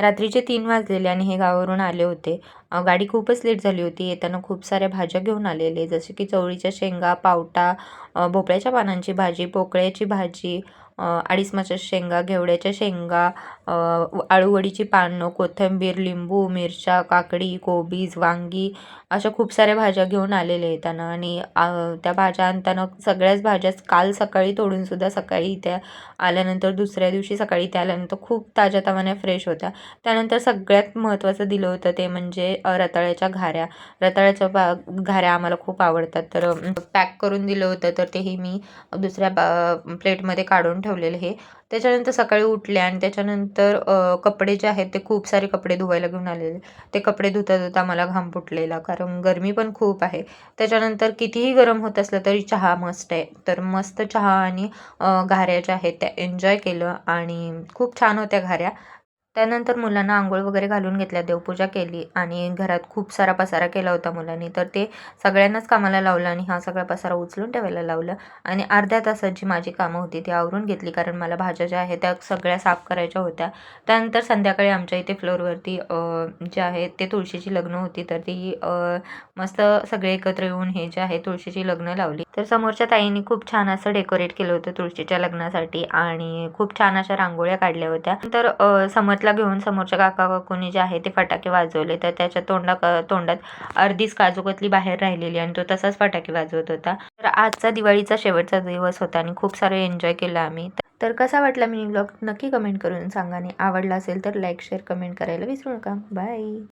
रात्रीचे तीन वाजलेले आणि हे गावावरून आले होते. गाडी खूपच लेट झाली होती. येताना खूप साऱ्या भाज्या घेऊन आलेले. जसे की चवळीच्या शेंगा पावटा भोपळ्याच्या पानांची भाजी पोकळ्याची भाजी अडीसमाच्या शेंगा घेवड्याच्या शेंगा आळूवडीची पानं कोथिंबीर लिंबू मिरच्या काकडी कोबीज वांगी अशा खूप साऱ्या भाज्या घेऊन आलेले येताना. आणि त्या भाज्या आणताना सगळ्याच भाज्या काल सकाळी तोडूनसुद्धा सकाळी त्या आल्यानंतर दुसऱ्या दिवशी सकाळी त्या आल्यानंतर खूप ताज्या तवान्या फ्रेश होत्या. त्यानंतर सगळ्यात महत्त्वाचं दिलं होतं ते म्हणजे रताळ्याच्या घाऱ्या. रताळ्याच्या बा घाऱ्या आम्हाला खूप आवडतात. तर पॅक करून दिलं होतं तर तेही मी दुसऱ्या बा प्लेटमध्ये काढून ठेवलेलं हे त्याच्यानंतर सकाळी उठले आणि त्याच्यानंतर कपडे जे आहेत ते खूप सारे कपडे धुवायला घेऊन आलेले. ते कपडे धुता धुता मला घाम फुटलेला कारण गरमी पण खूप आहे. त्याच्यानंतर कितीही गरम होत असलं तरी चहा मस्त आहे. तर मस्त चहा आणि घाऱ्या ज्या आहेत त्या एन्जॉय केलं आणि खूप छान होत्या घाऱ्या. त्यानंतर मुलांना आंघोळ वगैरे घालून घेतल्या देवपूजा केली आणि घरात खूप सारा पसारा केला होता मुलांनी. तर ते सगळ्यांनाच कामाला लावलं आणि हा सगळा पसारा उचलून ठेवायला लावलं आणि अर्ध्या तासात जी माझी कामं होती ती आवरून घेतली कारण मला भाज्या ज्या आहेत त्या सगळ्या साफ करायच्या होत्या. त्यानंतर संध्याकाळी आमच्या इथे फ्लोअरवरती जे आहे ते तुळशीची लग्न होती तर ती मस्त सगळे एकत्र येऊन हे जे आहे तुळशीची लग्न लावली. तर समोरच्या ताईंनी खूप छान असं डेकोरेट केलं होतं तुळशीच्या लग्नासाठी आणि खूप छान अशा रांगोळ्या काढल्या होत्या. तर समोर समतला घेऊन समोरच्या काका काकूनी जे आहे ते फटाके वाजवले. तर त्याच्या तोंडा तोंडात अर्धीच काजूकतली बाहेर राहिलेली आणि तो तसाच फटाके वाजवत होता. तर आजचा दिवाळीचा शेवटचा दिवस होता आणि खूप सारं एन्जॉय केलं आम्ही. तर कसा वाटला मिनी ब्लॉग नक्की कमेंट करून सांगा आणि आवडला असेल तर लाईक शेअर कमेंट करायला विसरू नका. बाय